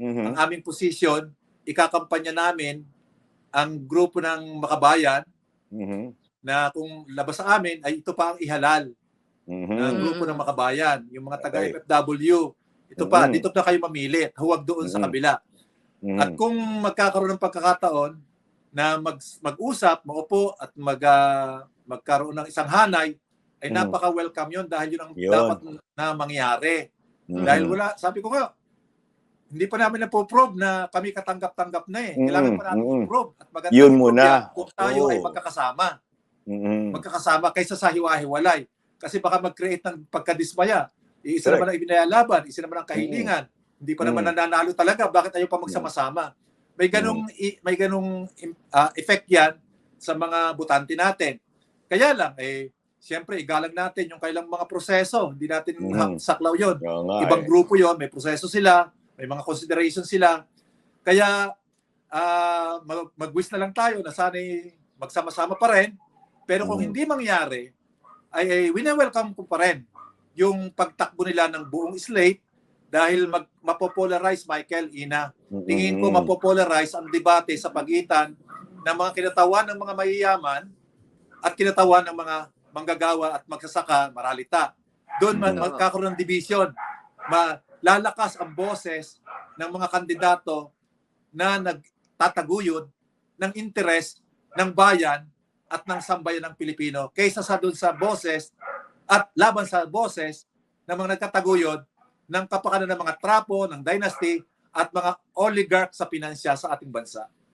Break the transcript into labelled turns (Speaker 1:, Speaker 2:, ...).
Speaker 1: Mhm.
Speaker 2: ang aming posisyon, ikakampanya namin ang grupo ng makabayan
Speaker 1: Mhm.
Speaker 2: na kung labas sa amin ay ito pa ang ihalal
Speaker 1: Mhm.
Speaker 2: ng grupo ng makabayan, yung mga taga
Speaker 1: Okay.
Speaker 2: FFW. Ito pa,
Speaker 1: Mm.
Speaker 2: dito na kayo mamili, huwag doon sa
Speaker 1: Mm.
Speaker 2: kabila.
Speaker 1: Mhm.
Speaker 2: At kung magkakaroon ng pagkakataon na mag, mag-usap, maupo at mag, ah, magkaroon ng isang hanay, ay
Speaker 1: Mm.
Speaker 2: napaka-welcome yon dahil yun ang
Speaker 1: Yun.
Speaker 2: dapat na mangyari.
Speaker 1: Mhm.
Speaker 2: Dahil wala, sabi ko nga, hindi pa namin napoprove na kami katanggap-tanggap na eh. Kailangan pa namin
Speaker 1: Mm, mm.
Speaker 2: i-prove. At maganda
Speaker 1: Yun muna.
Speaker 2: yan Kung tayo
Speaker 1: Oo.
Speaker 2: ay magkakasama.
Speaker 1: Mhm.
Speaker 2: Magkakasama kaysa sa hiwa-hiwalay. Kasi baka mag-create ng pagkadismaya. Isa
Speaker 1: Correct.
Speaker 2: naman ang ibinayalaban, isa naman ang kahilingan. Hindi pa naman
Speaker 1: Mm.
Speaker 2: nananalo talaga. Bakit ayaw pa magsama-sama? May ganong, i- may ganong ah, effect yan sa mga butante natin. Kaya lang, eh, siyempre, igalang natin yung kailang mga proseso. Hindi natin
Speaker 1: Mm.
Speaker 2: ha- saklaw yon ibang
Speaker 1: eh.
Speaker 2: grupo yon may proseso sila, may mga consideration sila. Kaya mag- mag-wish na lang tayo na sana magsama-sama pa rin. Pero kung
Speaker 1: Mm.
Speaker 2: hindi mangyari, ay, ay wina-welcome ko pa rin yung pagtakbo nila ng buong slate dahil mag mapopolarize Michael Ina. Tingin ko mapopolarize ang debate sa pagitan ng mga kinatawan ng mga mayayaman at kinatawan ng mga manggagawa at magsasaka maralita. Doon man
Speaker 1: Mm.
Speaker 2: magkakaroon ng division. Malalakas ang boses ng mga kandidato na nagtataguyod ng interes ng bayan at ng sambayan ng Pilipino kaysa sa doon sa boses at laban sa boses ng mga nagtataguyod ng kapakanan ng mga trapo, ng dynasty at mga oligarch sa pinansya sa ating bansa.